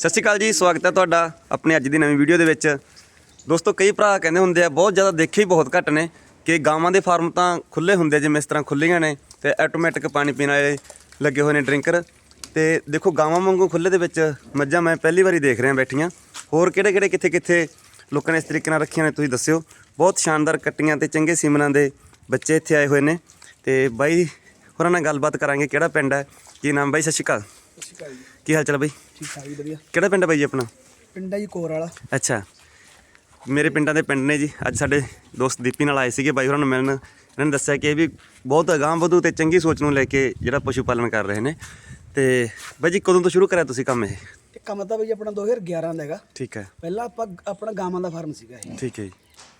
ਸਤਿ ਸ਼੍ਰੀ ਅਕਾਲ ਜੀ ਸਵਾਗਤ ਹੈ ਤੁਹਾਡਾ ਆਪਣੇ ਅੱਜ ਦੀ ਨਵੀਂ ਵੀਡੀਓ ਦੇ ਵਿੱਚ। ਦੋਸਤੋ ਕਈ ਭਰਾ ਕਹਿੰਦੇ ਹੁੰਦੇ ਆ ਬਹੁਤ ਜ਼ਿਆਦਾ ਦੇਖੇ ਹੀ ਬਹੁਤ ਘੱਟ ਨੇ ਕਿ ਗਾਵਾਂ ਦੇ ਫਾਰਮ ਤਾਂ ਖੁੱਲੇ ਹੁੰਦੇ ਆ, ਜਿਵੇਂ ਇਸ ਤਰ੍ਹਾਂ ਖੁੱਲੀਆਂ ਨੇ ਤੇ ਆਟੋਮੈਟਿਕ ਪਾਣੀ ਪੀਣ ਵਾਲੇ ਲੱਗੇ ਹੋਏ ਨੇ ਡਰਿੰਕਰ ਤੇ ਦੇਖੋ ਗਾਵਾਂ ਵਾਂਗੂ ਖੁੱਲੇ ਦੇ ਵਿੱਚ ਮੱਝਾਂ ਮੈਂ ਪਹਿਲੀ ਵਾਰੀ ਦੇਖ ਰਿਹਾ ਬੈਠੀਆਂ। ਹੋਰ ਕਿਹੜੇ ਕਿਹੜੇ ਕਿੱਥੇ ਕਿੱਥੇ ਲੋਕਾਂ ਨੇ ਇਸ ਤਰੀਕੇ ਨਾਲ ਰੱਖੀਆਂ ਨੇ ਤੁਸੀਂ ਦੱਸਿਓ। ਬਹੁਤ ਸ਼ਾਨਦਾਰ ਕੱਟੀਆਂ ਤੇ ਚੰਗੇ ਸੀਮਨਾਂ ਦੇ ਬੱਚੇ ਇੱਥੇ ਆਏ ਹੋਏ ਨੇ। ਤੇ ਬਾਈ ਹੋਰਾਂ ਨਾਲ ਗੱਲਬਾਤ ਕਰਾਂਗੇ ਕਿਹੜਾ ਪਿੰਡ ਹੈ ਕੀ ਨਾਮ ਬਾਈ? ਸਤਿ ਸ਼੍ਰੀ ਅਕਾਲ। ਸ਼੍ਰੀ ਅਕਾਲ ਜੀ ਕੀ ਹਾਲ ਚਾਲ ਬਾਈ ਠੀਕ ਠਾਕ ਜੀ ਵਧੀਆ ਕਿਹੜਾ ਪਿੰਡ ਹੈ ਬਾਈ ਜੀ ਆਪਣਾ ਪਿੰਡਾ ਜੀ ਕੋਰ ਵਾਲਾ ਅੱਛਾ ਮੇਰੇ ਪਿੰਡਾਂ ਦੇ ਪਿੰਡ ਨੇ ਜੀ ਅੱਜ ਸਾਡੇ ਦੋਸਤ ਦੀਪੀ ਨਾਲ ਆਏ ਸੀਗੇ ਬਾਈ ਹੋਰਾਂ ਨੂੰ ਮਿਲਣ ਇਹਨਾਂ ਨੇ ਦੱਸਿਆ ਕਿ ਇਹ ਵੀ ਬਹੁਤ ਅਗਾਂਹ ਵਧੂ ਤੇ ਚੰਗੀ ਸੋਚ ਨੂੰ ਲੈ ਕੇ ਜਿਹੜਾ ਪਸ਼ੂ ਪਾਲਣ ਕਰ ਰਹੇ ਨੇ ਤੇ ਬਾਈ ਜੀ ਕਦੋਂ ਤੋਂ ਸ਼ੁਰੂ ਕਰਿਆ ਤੁਸੀਂ ਕੰਮ ਇਹ ਇਹ ਕੰਮ ਤਾਂ ਬਈ ਆਪਣਾ 2011 ਦਾ ਹੈਗਾ ਠੀਕ ਹੈ ਪਹਿਲਾਂ ਆਪਾਂ ਆਪਣਾ ਗਾਵਾਂ ਦਾ ਫਾਰਮ ਸੀਗਾ ਇਹ ਠੀਕ ਹੈ ਜੀ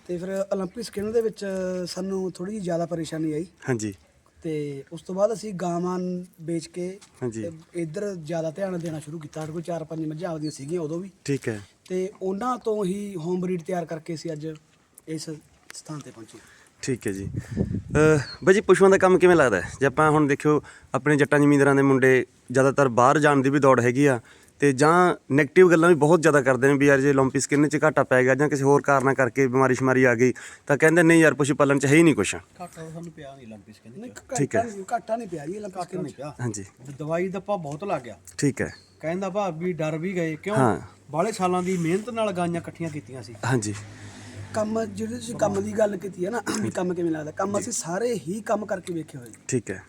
ਤੇ ਫਿਰ 올림픽 ਸਕਿਨ ਦੇ ਵਿੱਚ ਸਾਨੂੰ ਥੋੜੀ ਜਿਹੀ ਜ਼ਿਆਦਾ ਪਰੇਸ਼ਾਨੀ ਆਈ ਹਾਂਜੀ ਤੇ ਉਸ ਤੋਂ ਬਾਅਦ ਅਸੀਂ ਗਾਵਾਂ ਵੇਚ ਕੇ ਹਾਂਜੀ। ਤੇ ਇੱਧਰ ਜ਼ਿਆਦਾ ਧਿਆਨ ਦੇਣਾ ਸ਼ੁਰੂ ਕੀਤਾ। ਸਾਡੇ ਕੋਲ ਚਾਰ ਪੰਜ ਮੱਝਾਂ ਆਪਦੀਆਂ ਸੀਗੀਆਂ ਉਦੋਂ ਵੀ। ਠੀਕ ਹੈ। ਤੇ ਉਹਨਾਂ ਤੋਂ ਹੀ ਹੋਮ ਬਰੀਡ ਤਿਆਰ ਕਰਕੇ ਅਸੀਂ ਅੱਜ ਇਸ ਸਥਾਨ ਤੇ ਪਹੁੰਚੇ। ਠੀਕ ਹੈ ਜੀ। ਅਹ ਬਾਈ ਜੀ ਪਸ਼ੂਆਂ ਦਾ ਕੰਮ ਕਿਵੇਂ ਲੱਗਦਾ ਹੈ? ਜੇ ਆਪਾਂ ਹੁਣ ਦੇਖਿਓ ਆਪਣੇ ਜੱਟਾਂ ਜ਼ਮੀਂਦਾਰਾਂ ਦੇ ਮੁੰਡੇ ਜ਼ਿਆਦਾਤਰ ਬਾਹਰ ਜਾਣ ਦੀ ਵੀ ਦੌੜ ਹੈਗੀ ਆ। ਤੇ ਜਾਂ 네ਗੇਟਿਵ ਗੱਲਾਂ ਵੀ ਬਹੁਤ ਜ਼ਿਆਦਾ ਕਰਦੇ ਨੇ ਵੀ ਯਾਰ ਜੇ ਲੰਪੀ ਸਕਿਨ 'ਚ ਘਾਟਾ ਪੈ ਗਿਆ ਜਾਂ ਕਿਸੇ ਹੋਰ ਕਾਰਨਾਂ ਕਰਕੇ ਬਿਮਾਰੀ ਸ਼ਮਾਰੀ ਆ ਗਈ ਤਾਂ ਕਹਿੰਦੇ ਨਹੀਂ ਯਾਰ ਪਸ਼ੂ ਪਾਲਣ 'ਚ ਹੈ ਹੀ ਨਹੀਂ ਕੁਛ। ਘਾਟਾ ਤਾਂ ਸਾਨੂੰ ਪਿਆ ਨਹੀਂ ਲੰਪੀ ਸਕਿਨ ਨਹੀਂ ਠੀਕ ਹੈ। ਘਾਟਾ ਨਹੀਂ ਪਿਆ ਜੀ ਲੰਪੀ ਸਕਿਨ ਨਹੀਂ ਪਿਆ। ਹਾਂਜੀ। ਦਵਾਈ ਦਾ ਪਾ ਬਹੁਤ ਲੱਗ ਗਿਆ। ਠੀਕ ਹੈ। ਕਹਿੰਦਾ ਭਾ ਵੀ ਡਰ ਵੀ ਗਏ ਕਿਉਂ? ਬਾਲੇ ਸਾਲਾਂ ਦੀ ਮਿਹਨਤ ਨਾਲ ਗਾਈਆਂ ਇਕੱਠੀਆਂ ਕੀਤੀਆਂ ਸੀ। ਹਾਂਜੀ। ਕੰਮ ਜਿਹੜੇ ਤੁਸੀਂ ਕੰਮ ਦੀ ਗੱਲ ਕੀਤੀ ਹੈ ਨਾ ਕੰਮ ਕਿਵੇਂ ਲੱਗਦਾ? ਕੰਮ ਅਸੀਂ ਸਾਰੇ ਹੀ ਕੰਮ ਕਰਕੇ ਵੇਖੇ ਹੋਏ। ਠੀਕ ਹੈ।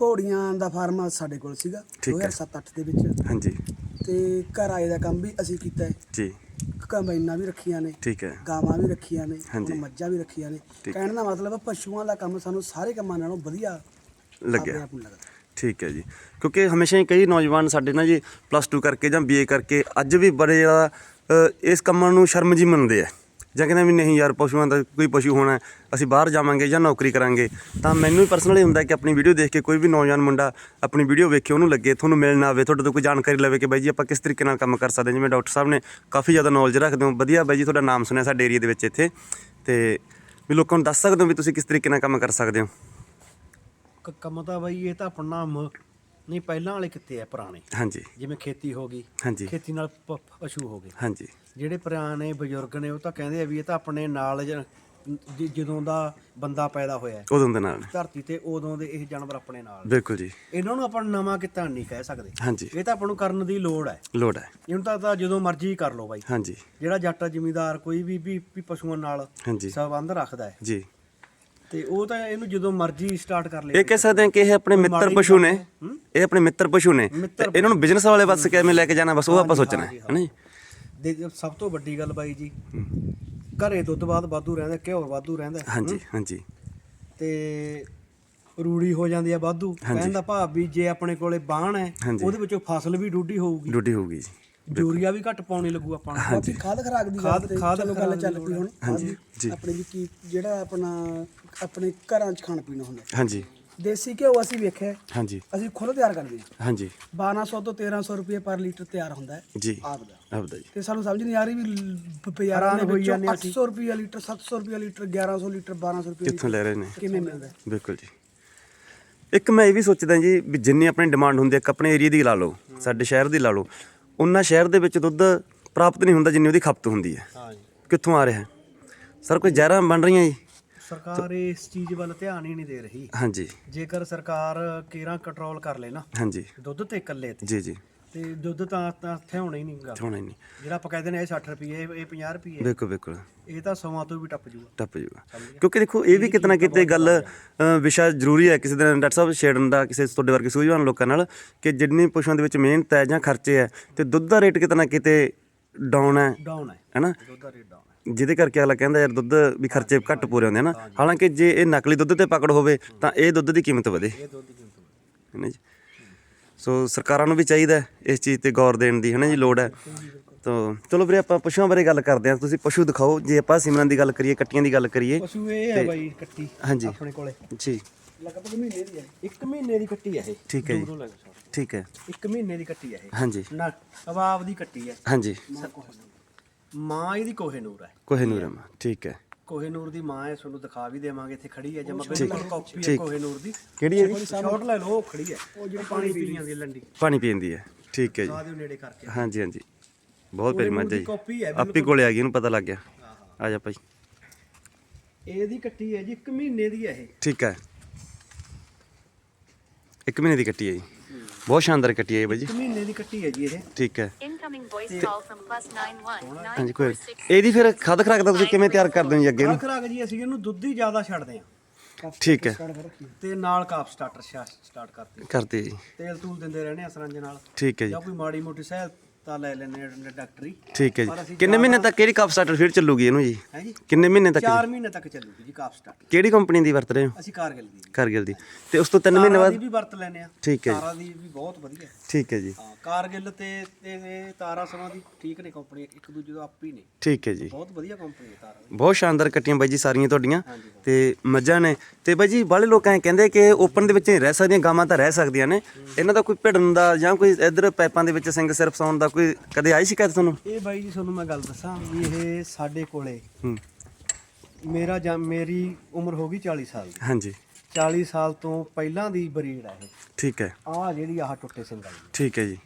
ਘੋੜੀਆਂ ਦਾ ਫਾਰਮ ਸਾਡੇ ਕੋਲ ਸੀਗਾ ਠੀਕ ਹੈ। 2007-8 ਦੇ ਵਿੱਚ। ਹਾਂਜੀ। ਤੇ ਘਰ ਆਏ ਦਾ ਕੰਮ ਵੀ ਅਸੀਂ ਕੀਤਾ ਹੈ। ਜੀ। ਕੰਬਾਈਨਾਂ ਵੀ ਰੱਖੀਆਂ ਨੇ ਠੀਕ ਹੈ। ਗਾਵਾਂ ਵੀ ਰੱਖੀਆਂ ਨੇ ਹਾਂਜੀ। ਹੁਣ ਮੱਝਾਂ ਵੀ ਰੱਖੀਆਂ ਨੇ। ਠੀਕ। ਕਹਿਣ ਦਾ ਮਤਲਬ ਹੈ ਪਸ਼ੂਆਂ ਦਾ ਕੰਮ ਸਾਨੂੰ ਸਾਰੇ ਕੰਮਾਂ ਨਾਲੋਂ ਵਧੀਆ ਆਪਣੇ ਲੱਗਿਆ ਆਪ ਨੂੰ ਲੱਗਦਾ। ਠੀਕ ਹੈ ਜੀ। ਕਿਉਂਕਿ ਹਮੇਸ਼ਾ ਹੀ ਕਈ ਨੌਜਵਾਨ ਸਾਡੇ ਨਾਲ ਜੀ ਪਲੱਸ 2 ਕਰਕੇ ਜਾਂ ਬੀਏ ਕਰਕੇ ਅੱਜ ਵੀ ਬੜੇ ਜ਼ਿਆਦਾ ਅ, ਇਸ ਕੰਮਾਂ ਨੂੰ ਸ਼ਰਮ ਜੀ ਮੰਨਦੇ ਆ। ਜਾਂ ਕਹਿੰਦੇ ਵੀ ਨਹੀਂ ਯਾਰ ਪਸ਼ੂਆਂ ਦਾ ਕੋਈ ਪਸ਼ੂ ਹੋਣਾ ਅਸੀਂ ਬਾਹਰ ਜਾਵਾਂਗੇ ਜਾਂ ਨੌਕਰੀ ਕਰਾਂਗੇ, ਤਾਂ ਮੈਨੂੰ ਵੀ ਪਰਸਨਲੀ ਹੁੰਦਾ ਕਿ ਆਪਣੀ ਵੀਡੀਓ ਦੇਖ ਕੇ ਕੋਈ ਵੀ ਨੌਜਵਾਨ ਮੁੰਡਾ ਆਪਣੀ ਵੀਡੀਓ ਵੇਖੇ, ਉਹਨੂੰ ਲੱਗੇ, ਤੁਹਾਨੂੰ ਮਿਲਣਾ ਆਵੇ, ਤੁਹਾਡੇ ਤੋਂ ਕੋਈ ਜਾਣਕਾਰੀ ਲਵੇ ਕਿ ਬਾਈ ਜੀ ਆਪਾਂ ਕਿਸ ਤਰੀਕੇ ਨਾਲ ਕੰਮ ਕਰ ਸਕਦੇ ਹਾਂ। ਜਿਵੇਂ ਡਾਕਟਰ ਸਾਹਿਬ ਨੇ ਕਾਫੀ ਜ਼ਿਆਦਾ ਨੌਲੇਜ ਰੱਖਦੇ ਹੋ। ਵਧੀਆ ਬਾਈ ਜੀ, ਤੁਹਾਡਾ ਨਾਮ ਸੁਣਿਆ ਸਾਡੇ ਏਰੀਆ ਦੇ ਵਿੱਚ ਇੱਥੇ। ਤੇ ਵੀ ਲੋਕਾਂ ਨੂੰ ਦੱਸ ਸਕਦੇ ਹੋ ਵੀ ਤੁਸੀਂ ਕਿਸ ਤਰੀਕੇ ਨਾਲ ਕੰਮ ਕਰ ਸਕਦੇ ਹੋ? ਕੰਮ ਤਾਂ ਬਾਈ ਇਹ ਤਾਂ ਆਪਣਾ ਮ- ਨਹੀਂ ਪਹਿਲਾਂ ਵਾਲੇ ਕਿੱਤੇ ਆ ਪੁਰਾਣੇ। ਹਾਂਜੀ। ਜਿਵੇਂ ਖੇਤੀ ਹੋ ਗਈ ਹਾਂਜੀ। ਖੇਤੀ ਨਾਲ ਪ- ਪਸ਼ੂ ਹੋ ਗਏ। ਹਾਂਜੀ। ਜਿਹੜੇ ਪੁਰਾਣੇ ਬਜ਼ੁਰਗ ਨੇ ਉਹ ਤਾਂ ਕਹਿੰਦੇ ਆ ਵੀ ਇਹ ਤਾਂ ਆਪਣੇ ਨਾਲ ਜ- ਜ- ਜਦੋਂ ਦਾ ਬੰਦਾ ਪੈਦਾ ਹੋਇਆ ਹੈ, ਉਦੋਂ ਦੇ ਨਾਲ। ਧਰਤੀ ਤੇ ਉਦੋਂ ਦੇ ਇਹ ਜਾਨਵਰ ਆਪਣੇ ਨਾਲ। ਨੇ। ਬਿਲਕੁਲ ਜੀ। ਇਹਨਾਂ ਨੂੰ ਆਪਾਂ ਨਵਾਂ ਕਿੱਤਾ ਨਹੀਂ ਕਹਿ ਸਕਦੇ। ਹਾਂਜੀ। ਇਹ ਤਾਂ ਆਪਾਂ ਨੂੰ ਕਰਨ ਦੀ ਲੋੜ ਹੈ। ਲੋੜ ਹੈ। ਇਹਨੂੰ ਤਾਂ ਤਾਂ ਜਦੋਂ ਮਰਜ਼ੀ ਕਰ ਲਓ ਬਾਈ। ਹਾਂਜੀ। ਜਿਹੜਾ ਜੱਟ ਜ਼ਿਮੀਂਦਾਰ ਕੋਈ ਵੀ ਵੀ ਵੀ ਪਸ਼ੂਆਂ ਨਾਲ ਹਾਂਜੀ। ਸੰਬੰਧ ਰੱਖਦਾ ਹੈ। ਜੀ। ਤੇ ਉਹ ਤਾਂ ਇਹਨੂੰ ਜਦੋਂ ਮਰਜ਼ੀ ਸਟਾਰਟ ਕਰ ਲੇ ਇਹ ਕਹਿ ਸਕਦੇ ਹਾਂ ਕਿ ਇਹ ਆਪਣੇ ਮਿੱਤਰ ਪਸ਼ੂ ਨੇ? ਇਹ ਆਪਣੇ ਮਿੱਤਰ ਪਸ਼ੂ ਨੇ। ਤੇ ਇਹਨਾਂ ਨੂੰ ਬਿਜ਼ਨਸ ਵਾਲੇ ਪਾਸੇ ਕਿਵੇਂ ਲੈ ਕੇ ਜਾਣਾ ਬਸ ਉਹ ਆਪਾਂ ਸੋਚਣਾ ਹੈ ਹੈ ਨਾ ਜੀ? ਦੇ ਸਭ ਤੋਂ ਵੱਡੀ ਗੱਲ ਬਾਈ ਜੀ ਘਰੇ ਦੁੱਧ ਬਾਦ ਵਾਧੂ ਰਹਿੰਦਾ ਘਿਓ ਵਾਧੂ ਰਹਿੰਦਾ ਹਾਂਜੀ ਹਾਂਜੀ। ਤੇ ਰੂੜੀ ਹੋ ਜਾਂਦੀ ਆ ਵਾਧੂ। ਕਹਿੰਦਾ ਭਾਵ ਵੀ ਜੇ ਆਪਣੇ ਕੋਲੇ ਬਾਣ ਹੈ। ਉਹਦੇ ਵਿੱਚੋਂ ਫਸਲ ਵੀ ਡੂਢੀ ਹੋਊਗੀ। ਡਿਊਟੀ ਹੋਊਗੀ ਜੀ। ਯੂਰੀਆ ਵੀ ਘੱਟ ਪਾਉਣੀ ਲੱਗੂ ਆਪਾਂ ਨੂੰ। ਬਾਕੀ ਖਾਦ ਖਰਾਕ ਦੀ ਖਾਦ- ਖਾਦ ਚਲੋ ਗੱਲ ਖੁਰਾਕ ਚੱਲ ਦੀ ਪਈ ਹੁਣ। ਹਾਂਜੀ, ਜੀ। ਆਪਣੇ ਵੀ ਕੀ ਜਿਹੜਾ ਆਪਣਾ ਆਪਣੇ ਘਰਾਂ 'ਚ ਖਾਣ ਪੀਣਾ ਹੁੰਦਾ। ਹਾਂਜੀ। ਦੇਸੀ ਘਿਓ ਅਸੀਂ ਵੇਖਿਆ। ਹਾਂਜੀ। ਅਸੀਂ ਖੁਦ ਤਿਆਰ ਕਰਦੇ ਹਾਂ। ਹਾਂਜੀ। 1200 ਤੋਂ 1300 ਰੁਪਏ ਪਰ ਲੀਟਰ ਤਿਆਰ ਹੁੰਦਾ ਹੈ। ਜੀ। ਆਪ ਦਾ ਆਪਦਾ ਜੀ। ਤੇ ਸਾਨੂੰ ਸਮਝ ਨਹੀਂ ਆ ਰਹੀ ਵੀ ਲ- ਬਾਜ਼ਾਰਾਂ ਹੈਰਾਨ ਦੇ ਹੋਈ ਵਿੱਚੋਂ ਜਾਂਦੇ ਅਸੀਂ। 800 ਰੁਪਏ ਲੀਟਰ 700 ਰੁਪਏ ਲੀਟਰ 1100 ਲੀਟਰ 1200 ਰੁਪਏ ਕਿੱਥੋਂ ਲੈ ਰਹੇ ਨੇ? ਕਿਵੇਂ ਮਿਲਦਾ ਹੈ? ਬਿਲਕੁਲ ਜੀ। ਇੱਕ ਮੈਂ ਇਹ ਵੀ ਸੋਚਦਾ ਜੀ ਵੀ ਜਿੰਨੀ ਆਪਣੀ ਡਿਮਾਂਡ ਹੁੰਦੀ ਹੈ ਇੱਕ ਆਪਣੇ ਏਰੀਆ ਦੀ ਲਾ ਲਓ ਸਾਡੇ ਸ਼ਹਿਰ ਦੀ ਲਾ ਲਓ। ਉਹਨਾਂ ਸ਼ਹਿਰ ਦੇ ਵਿੱਚ ਦੁੱਧ ਪ੍ਰਾਪਤ ਨਹੀਂ ਹੁੰਦਾ ਜਿੰਨੀ ਉਹਦੀ ਖਪਤ ਹੁੰਦੀ ਹੈ। ਹਾਂ ਜੀ। ਕਿੱਥੋਂ ਆ ਰਿਹਾ? ਸਰ ਕੋਈ ਜ਼ਹਿਰਾਂ ਬਣ ਰਹੀਆਂ ਜੀ? ਸਰਕਾਰ ਇਸ ਚੀਜ਼ ਵੱਲ ਧਿਆਨ ਹੀ ਨਹੀਂ ਦੇ ਰਹੀ। ਹਾਂਜੀ। ਜੇਕਰ ਸਰਕਾਰ ਕੇਰਾਂ ਕੰਟਰੋਲ ਕਰ ਲੇ ਨਾ ਹਾਂਜੀ। ਦੁੱਧ ਤੇ ਇਕੱਲੇ ਤੇ। ਜੀ ਜੀ। ਤੇ ਦੁੱਧ ਤਾਂ ਤਾਂ ਇੱਥੇ ਹੋਣਾ ਹੀ ਨਹੀਂ ਗਾ ਹੋਣਾ ਹੀ ਨਹੀਂ। ਜਿਹੜਾ ਆਪਾਂ ਕਹਿੰਦੇ ਨੇ ਇਹ 60 ਰੁਪਏ ਇਹ ਇਹ 50 ਰੁਪਏ ਬਿਲਕੁਲ ਬਿਲਕੁਲ। ਇਹ ਤਾਂ ਸਮਾਂ ਤੋਂ ਵੀ ਟੱਪ ਜੂਗਾ। ਟੱਪ ਜੂਗਾ। ਕਿਉਂਕਿ ਦੇਖੋ ਇਹ ਵੀ ਕਿਤੇ ਨਾ ਕਿਤੇ ਗੱਲ ਅ, ਵਿਸ਼ਾ ਜ਼ਰੂਰੀ ਹੈ ਕਿਸੇ ਦਿਨ ਡਾਕਟਰ ਸਾਹਿਬ ਛੇੜਨ ਦਾ ਕਿਸੇ ਤੁਹਾਡੇ ਵਰਗੇ ਸੂਝਵਾਨ ਲੋਕਾਂ ਨਾਲ ਕਿ ਜਿੰਨੀ ਪਸ਼ੂਆਂ ਦੇ ਵਿੱਚ ਮਿਹਨਤ ਹੈ ਜਾਂ ਖਰਚੇ ਹੈ ਤੇ ਦੁੱਧ ਦਾ ਰੇਟ ਕਿਤੇ ਨਾ ਕਿਤੇ ਡਾਊਨ ਹੈ। ਡਾਊਨ ਹੈ। ਹੈਨਾ ਦੁੱਧ ਦਾ ਰੇਟ ਡਾਊਨ ਹੈ। ਜਿਹਦੇ ਕਰਕੇ ਅਗਲਾ ਕਹਿੰਦਾ ਯਾਰ ਦੁੱਧ ਵੀ ਖਰਚੇ ਘੱਟ ਪੂਰੇ ਹੁੰਦੇ ਹਨ ਹਾਲਾਂਕਿ ਜੇ ਇਹ ਨਕਲੀ ਦੁੱਧ ਤੇ ਪਕੜ ਹੋਵੇ ਤਾਂ ਇਹ ਦੁੱਧ ਦੀ ਕੀਮਤ ਵਧੇ। ਇਹ ਦੁੱਧ ਦੀ ਕੀਮਤ ਵਧੇ। ਹੈ ਨਾ ਜੀ? ਸੋ ਸਰਕਾਰਾਂ ਨੂੰ ਵੀ ਚਾਹੀਦਾ ਇਸ ਚੀਜ਼ ਤੇ ਗੌਰ ਦੇਣ ਦੀ ਹੈ ਨਾ ਜੀ ਲੋੜ ਹੈ। ਤਾਂ ਚਲੋ ਵੀਰੇ ਆਪਾਂ ਪਸ਼ੂਆਂ ਬਾਰੇ ਗੱਲ ਕਰਦੇ ਹਾਂ। ਤੁਸੀਂ ਪਸ਼ੂ ਦਿਖਾਓ। ਜੇ ਆਪਾਂ ਸਿਮਰਨ ਦੀ ਗੱਲ ਕਰੀਏ ਕੱਟੀਆਂ ਦੀ ਗੱਲ ਕਰੀਏ ਪਸ਼ੂ ਇਹ ਹੈ ਬਾਈ ਕੱਟੀ ਹਾਂਜੀ। ਆਪਣੇ ਕੋਲੇ। ਜੀ। ਲਗਭਗ ਮਹੀਨੇ ਦੀ ਹੈ। ਇੱਕ ਮਹੀਨੇ ਦੀ ਕੱਟੀ ਹੈ ਇਹ। ਠੀਕ ਹੈ ਜੀ। ਠੀਕ ਹੈ। ਇੱਕ ਮਹੀਨੇ ਦੀ ਕੱਟੀ ਹੈ ਇਹ। ਹਾਂਜੀ। ਨਾ ਅਬਾਬ ਦੀ ਕੱਟੀ ਹੈ। ਹਾਂਜੀ। ਮਾਂ ਇਹਦੀ ਕੋਹੇਨੂਰ ਹੈ। ਕੋਹਿਨੂਰ ਮਾ। ਠੀਕ ਹੈ। ਕੋਹੇਨੂਰ ਦੀ ਮਾਂ ਹੈ ਤੁਹਾਨੂੰ ਦਿਖਾ ਵੀ ਦੇਵਾਂਗੇ ਇੱਥੇ ਖੜੀ ਹੈ। ਜਮਾ ਬਿਲਕੁਲ ਕਾਪੀ ਹੈ ਠੀਕ। ਕੋਹੇਨੂਰ ਦੀ ਕਿਹੜੀ ਹੈ ਜੀ? ਸ਼ਾਟ ਲੈ ਲਓ ਉਹ ਖੜੀ ਹੈ। ਉਹ ਜਿਹੜੀ ਪਾਣੀ ਪੀ ਜਾਂਦੀ ਹੈ। ਲੰਡੀ। ਪਾਣੀ ਪੀਂਦੀ ਹੈ। ਠੀਕ ਹੈ ਜੀ। ਦਿਓ ਨੇੜੇ ਕਰਕੇ। ਹਾਂਜੀ ਹਾਂਜੀ। ਬਹੁਤ ਪਿਆਰੀ ਮੱਝ ਹੈ ਜੀ। ਕਾਪੀ ਹੈ ਆਪੇ ਕੋਲੇ ਆ ਗਈ ਇਹਨੂੰ ਪਤਾ ਲੱਗ ਗਿਆ। ਆ ਜਾ ਭਾਈ। ਇਹਦੀ ਕੱਟੀ ਹੈ ਜੀ 1 ਮਹੀਨੇ ਦੀ ਹੈ ਇਹ। ਠੀਕ ਹੈ। ਇੱਕ ਮਹੀਨੇ ਦੀ ਕੱਟੀ ਹੈ ਜੀ। ਬਹੁਤ ਸ਼ਾਨਦਾਰ ਕੱਟੀ ਹੈ ਬਾਈ ਜੀ। 1 ਮਹੀਨੇ ਦੀ ਕੱਟੀ ਹੈ ਜੀ ਇਹ। ਠੀਕ ਹੈ। Incoming voice call from plus nine one. ਹਾਂਜੀ ਕੋਈ. ਇਹਦੀ ਫਿਰ ਖਦ ਖਰਾਕ ਦਾ ਤੁਸੀਂ ਕਿਵੇਂ ਤਿਆਰ ਕਰਦੇ ਹੋ ਜੀ ਅੱਗੇ ਨੂੰ? ਖਰਾਕ ਖਰਾਕ ਜੀ ਅਸੀਂ ਇਹਨੂੰ ਦੁੱਧ ਹੀ ਜ਼ਿਆਦਾ ਛੱਡਦੇ ਆ ਠੀਕ ਹੈ। ਤੇ ਨਾਲ ਕਾਪ ਸਟਾਰਟਰ ਸਟਾਰਟ ਕਰਦੇ ਕਰਦੇ ਜੀ। ਤੇਲ ਤੂਲ ਦਿੰਦੇ ਰਹਿੰਦੇ ਆ ਸਰੰਜ ਨਾਲ। ਠੀਕ ਹੈ ਜੀ। ਜਾਂ ਕੋਈ ਮਾੜੀ ਮੋਟੀ ਸਹਾਇਤਾ ਲੈ ਲੈਂਦੇ ਆ ਡਾਕਟਰੀ। ਠੀਕ ਹੈ ਜੀ। ਕਿੰਨੇ ਮਹੀਨੇ ਤੱਕ ਕਿਹੜੀ ਕੱਪ ਸਟਾਰਟਰ ਫਿਰ ਚੱਲੂਗੀ ਇਹਨੂੰ ਜੀ? ਹੈ ਜੀ? ਕਿੰਨੇ ਮਹੀਨੇ ਤੱਕ 4 ਜੀ? ਮਹੀਨੇ ਤੱਕ ਚੱਲੂਗੀ ਜੀ ਕਾਪ ਸਟਾਰਟਰ ਕਿਹੜੀ ਕੰਪਨੀ ਦੀ ਵਰਤ ਰਹੇ ਹੋ? ਅਸੀਂ ਕਾਰਗਿਲ ਦੀ। ਜੀ। ਕਾਰਗਿਲ ਦੀ। ਤੇ ਉਸ ਤੋਂ 3 ਮਹੀਨੇ ਤਾਰਾਂ ਦੀ ਬਾਅਦ ਵੀ ਵਰਤ ਲੈਨੇ ਆ ਠੀਕ ਹੈ ਜੀ। ਤਾਰਾਂ ਦੀ ਵੀ ਬਹੁਤ ਵਧੀਆ। ਠੀਕ ਹੈ ਜੀ। ਹਾਂ। ਕਾਰਗਿਲ ਤੇ ਤੇ ਇਹ ਤਾਰਾਂ ਸਮਾਂ ਦੀ ਠੀਕ ਨੇ ਕੰਪਨੀ ਇੱਕ ਦੂਜੇ ਤੋਂ ਆਪ ਹੀ ਨੇ। ਠੀਕ ਹੈ ਜੀ। ਬਹੁਤ ਵਧੀਆ ਕੰਪਨੀ ਹੈ ਤਾਰਾਂ ਦੀ ਬਹੁਤ ਸ਼ਾਨਦਾਰ ਕੱਟੀਆਂ ਬਾਈ ਜੀ ਸਾਰੀਆਂ ਤੁਹਾਡੀਆਂ। ਤੇ ਮੱਝਾਂ ਨੇ। ਤੇ ਬਾਈ ਜੀ ਬਾਹਲੇ ਲੋਕ ਐਂ ਕਹਿੰਦੇ ਕਿ ਓਪਨ ਦੇ ਵਿੱਚ ਹੀ ਰਹਿ ਸਕਦੀਆਂ ਗਾਵਾਂ ਤਾਂ ਰਹਿ ਸਕਦੀਆਂ ਨੇ। ਇਹਨਾਂ ਦਾ ਕੋਈ ਭਿੜਨ ਦਾ ਜਾਂ ਕੋਈ ਇਧਰ ਪਾਈਪਾਂ ਦੇ ਵਿੱਚ ਸਿੰਗ ਸਿਰ ਫਸਾਉਣ ਦਾ ਕੋਈ ਕਦੇ ਆਈ ਸ਼ਿਕਾਇਤ ਤੁਹਾਨੂੰ? ਇਹ ਬਾਈ ਜੀ ਤੁਹਾਨੂੰ ਮੈਂ ਗੱਲ ਦੱਸਾਂ ਵੀ ਇਹ ਸਾਡੇ ਕੋਲੇ ਹੂੰ। ਮੇਰਾ ਜਾਂ ਮੇਰੀ ਉਮਰ ਹੋ ਗਈ 40 ਸਾਲ ਦੀ। ਹਾਂਜੀ। 40 ਸਾਲ ਤੋਂ ਪਹਿਲਾਂ ਦੀ ਬਰੀਡ ਹੈ ਇਹ। ਠੀਕ ਹੈ। ਆਹ ਜਿਹੜੀ ਆਹ ਟੁੱਟੇ ਸਿੰਘਾਂ ਦੀ ਠੀਕ ਹੈ ਜੀ।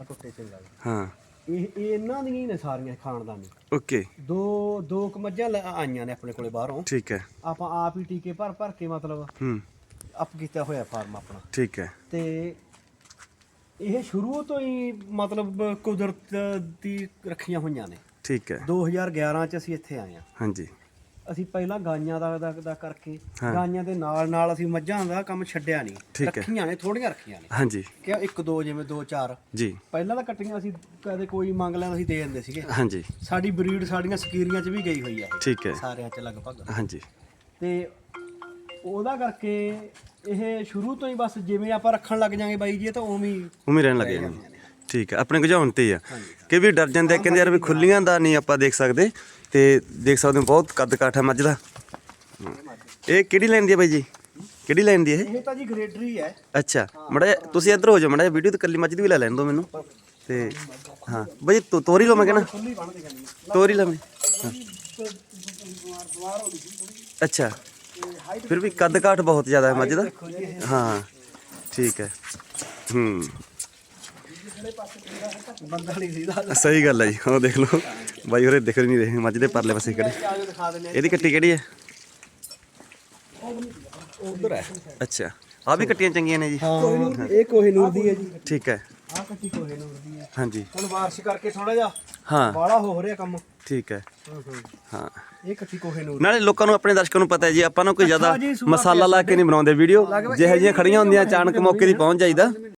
ਆਹ ਟੁੱਟੇ ਸਿੰਘਾਂ ਦੀ ਹਾਂ। ਇਹ ਇਹ ਇਹਨਾਂ ਦੀਆਂ ਹੀ ਨੇ ਸਾਰੀਆਂ ਖਾਨਦਾਨੀ। ਓਕੇ। ਦੋ ਦੋ ਕੁ ਮੱਝਾਂ ਲੈ- ਆਈਆਂ ਨੇ ਆਪਣੇ ਕੋਲੇ ਬਾਹਰੋਂ। ਠੀਕ ਹੈ। ਆਪਾਂ ਆਪ ਹੀ ਟੀਕੇ ਭਰ ਭਰ ਕੇ ਮਤਲਬ ਹੂੰ। ਅਪ ਕੀਤਾ ਹੋਇਆ ਫਾਰਮ ਆਪਣਾ। ਠੀਕ ਹੈ। ਤੇ ਇਹ ਸ਼ੁਰੂ ਤੋਂ ਹੀ ਮਤਲਬ ਕੁਦਰਤ ਦੀ ਰੱਖੀਆਂ ਹੋਈਆਂ ਨੇ। ਠੀਕ ਹੈ। 2011 ਚ ਅਸੀਂ ਇੱਥੇ ਆਏ ਆ ਹਾਂਜੀ। ਅਸੀਂ ਪਹਿਲਾਂ ਗਾਈਆਂ ਦਾ ਦਾ, ਦਾ ਕਰਕੇ। ਗਾਈਆਂ ਦੇ ਨਾਲ ਨਾਲ ਅਸੀਂ ਮੱਝਾਂ ਦਾ ਕੰਮ ਛੱਡਿਆ ਨਹੀਂ। ਠੀਕ ਹੈ। ਰੱਖੀਆਂ ਨੇ ਥੋੜੀਆਂ ਰੱਖੀਆਂ ਨੇ। ਹਾਂਜੀ। ਕਿ ਇੱਕ ਦੋ ਜਿਵੇਂ ਦੋ ਚਾਰ। ਜੀ। ਪਹਿਲਾਂ ਤਾਂ ਕੱਟੀਆਂ ਅਸੀਂ ਕਦੇ ਕੋਈ ਮੰਗ ਲੈਂਦਾ ਅਸੀਂ ਦੇ ਦਿੰਦੇ ਸੀਗੇ। ਹਾਂਜੀ। ਸਾਡੀ ਬਰੀਡ ਸਾਡੀਆਂ ਸਕੀਰੀਆਂ 'ਚ ਵੀ ਗਈ ਹੋਈ ਹੈ ਠੀਕ ਹੈ। ਸਾਰਿਆਂ 'ਚ ਲਗਭਗ। ਹਾਂਜੀ। ਤੇ ਉਹਦਾ ਕਰਕੇ ਇਹ ਸ਼ੁਰੂ ਤੋਂ ਹੀ ਬਸ ਜਿਵੇਂ ਆਪਾਂ ਰੱਖਣ ਲੱਗ ਜਾਾਂਗੇ ਬਾਈ ਜੀ ਇਹ ਤਾਂ ਉਵੇਂ ਹੀ ਉਮੀ ਰਹਿਣ ਲੱਗ ਜਾਂਦੇ ਠੀਕ ਹੈ। ਆਪਣੇ ਗੁਝਾਉਣ ਤੇ ਹੀ ਆ। ਕਿ ਵੀ ਡਰ ਜਾਂਦੇ ਆ, ਕਹਿੰਦੇ ਯਾਰ ਵੀ ਖੁੱਲੀਆਂ ਦਾ ਨਹੀਂ ਆਪਾਂ ਦੇਖ ਸਕਦੇ। ਤੇ ਦੇਖ ਸਕਦੇ ਹੋ ਬਹੁਤ ਕੱਦ ਕਾਠ ਹੈ ਮੱਝ ਦਾ। ਇਹ ਕਿਹੜੀ ਲਾਈਨ ਦੀ ਹੈ ਬਾਈ ਜੀ? ਕਿਹੜੀ ਲਾਈਨ ਦੀ ਹੈ ਇਹ? ਤਾਂ ਜੀ ਗ੍ਰੇਡਰੀ ਹੈ। ਅੱਛਾ ਮੜਾ ਤੁਸੀਂ ਇੱਧਰ ਹੋ ਜਾਓ ਮੜਾ ਵੀਡੀਓ ਤੇ ਕੱਲੀ ਮੱਝ ਦੀ ਵੀ ਲੈ ਲੈਣ ਦਿਓ ਮੈਨੂੰ। ਤੇ ਹਾਂ ਬਾਈ ਤੋ ਤੋਰੀ ਲਓ ਮੈਂ ਕਹਿੰਦਾ ਤੋਰੀ ਲਵੇਂ। ਅੱਛਾ ਫਿਰ ਵੀ ਕੱਦ ਕਾਠ ਬਹੁਤ ਜ਼ਿਆਦਾ ਹੈ ਮੱਝ ਦਾ। ਹਾਂ ਠੀਕ ਹੈ। ਹੂੰ। ਬੰਦਾ ਨਹੀਂ ਸੀਦਾ। ਸਹੀ ਗੱਲ ਹੈ ਜੀ ਉਹ ਦੇਖ ਲਓ। ਬਾਈ ਹੋਰੇ ਦਿਖ ਨਹੀਂ ਰਹੇ ਮੱਝ ਦੇ ਪਰਲੇ ਪਾਸੇ ਦਿੰਦੇ ਇਹਦੀ ਕੱਟੀ ਕਿਹੜੀ ਹੈ? ਉਧਰ ਹੈ। ਅੱਛਾ ਆ ਵੀ ਕੱਟੀਆਂ ਚੰਗੀਆਂ ਨੇ ਜੀ। ਹਾਂ ਇਹ ਕੋਹੀਨੂਰ ਦੀ ਹੈ ਜੀ। ਠੀਕ ਹੈ। ਆਹ ਕੱਟੀ ਕੋਹੀਨੂਰ ਦੀ ਹੈ। ਹਾਂਜੀ। ਹੁਣ ਬਾਰਿਸ਼ ਕਰਕੇ ਥੋੜਾ ਜਿਹਾ ਹਾਂ। ਬਾਲਾ ਹੋ ਰਿਹਾ ਕੰਮ। ਠੀਕ ਹੈ। ਹਾਂ ਇਹ ਕੱਟੀ ਕੋਹੀਨੂਰ ਨਾਲੇ ਲੋਕਾਂ ਨੂੰ ਆਪਣੇ ਦਰਸ਼ਕਾਂ ਨੂੰ ਪਤਾ ਹੈ ਜੀ ਆਪਾਂ ਨਾ ਕੋਈ ਜ਼ਿਆਦਾ ਮਸਾਲਾ ਲਾ ਕੇ ਨਹੀਂ ਬਣਾਉਂਦੇ ਵੀਡੀਓ। ਜਿਹੋ ਜਿਹੀਆਂ ਖੜੀਆਂ ਹੁੰਦੀਆਂ ਅਚਾਨਕ ਮੌਕੇ ਦੀ ਪਹੁੰਚ ਜਾਈਦਾ।